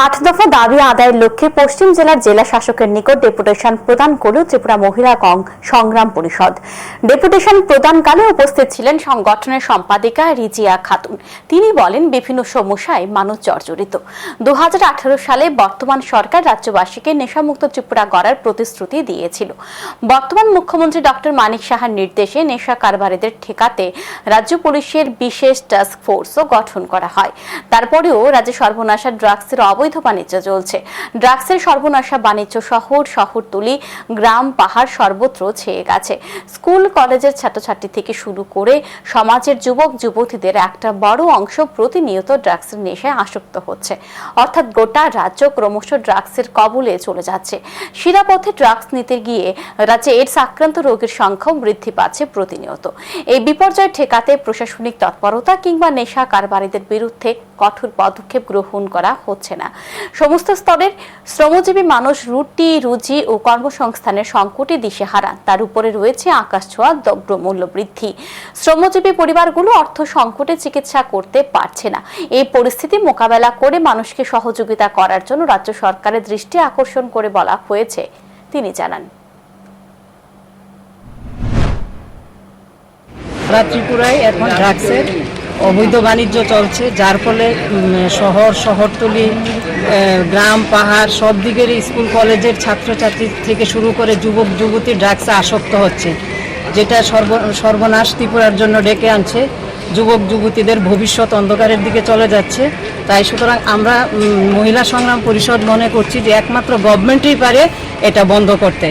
আট দফা দাবি আদায়ের লক্ষ্যে পশ্চিম জেলার জেলা শাসকের নিকট ডেপুটেশন প্রদান করল ত্রিপুরা মহিলা কং সংগ্রাম পরিষদ। ডেপুটেশন প্রদানকালে উপস্থিত ছিলেন সংগঠনের সম্পাদিকা রিজিয়া খাতুন। তিনি বলেন, বিভিন্ন সমস্যায় মানুষ জর্জরিত। দু সালে বর্তমান সরকার রাজ্যবাসীকে নেশামুক্ত ত্রিপুরা গড়ার প্রতিশ্রুতি দিয়েছিল। বর্তমান মুখ্যমন্ত্রী ডক্টর মানিক সাহার নির্দেশে নেশা কারবারিদের ঠেকাতে রাজ্য পুলিশের বিশেষ টাস্ক ফোর্সও গঠন করা হয়। তারপরেও রাজ্যে সর্বনাশা ড্রাগসের অবৈধ বাণিজ্য চলছে। ড্রাগসের সর্বনাশা বাণিজ্য শহর, শহরতলি, গ্রাম, পাহাড় সর্বত্র ছেয়ে গেছে। স্কুল, কলেজের ছাত্রছাত্রী থেকে শুরু করে সমাজের যুবক, যুবতীদের একটা বড় অংশ প্রতিনিয়ত ড্রাগসের নেশায় আসক্ত হচ্ছে। অর্থাৎ গোটা রাজ্য ক্রমশ ড্রাগসের কবলে চলে যাচ্ছে। শিরাপথে ড্রাগস নিতে গিয়ে রাজ্যে এইডস আক্রান্ত রোগীর সংখ্যাও বৃদ্ধি পাচ্ছে প্রতিনিয়ত। এই বিপর্যয় ঠেকাতে প্রশাসনিক তৎপরতা কিংবা নেশা কারবারিদের বিরুদ্ধে কঠোর পদক্ষেপ গ্রহণ করা হচ্ছে না। সমস্ত স্তরের শ্রমজীবী মানুষ রুটি, রুজি ও কর্মসংস্থানের সংকটে দিশেহারা তার উপরে রয়েছে আকাশ ছোঁয়া দ্রব্যমূল্য বৃদ্ধি শ্রমজীবী পরিবারগুলো অর্থ সংকটে চিকিৎসা করতে পারছে না। এই পরিস্থিতি মোকাবেলা করে মানুষকে সহযোগিতা করার জন্য রাজ্য সরকারের দৃষ্টি আকর্ষণ করে বলা হয়েছে, তিনি জানান। সারা ত্রিপুরায় এখন ড্রাগসের অবৈধ বাণিজ্য চলছে, যার ফলে শহর, শহরতলি গ্রাম, পাহাড়, সব দিকের স্কুল, কলেজের ছাত্রছাত্রী থেকে শুরু করে যুবক, যুবতী ড্রাগসে আসক্ত হচ্ছে, যেটা সর্ব, সর্বনাশ ত্রিপুরার জন্য ডেকে আনছে। যুবক, যুবতীদের ভবিষ্যৎ অন্ধকারের দিকে চলে যাচ্ছে। তাই সুতরাং আমরা মহিলা সংগ্রাম পরিষদ মনে করছি যে একমাত্র গভর্নমেন্টই পারে এটা বন্ধ করতে।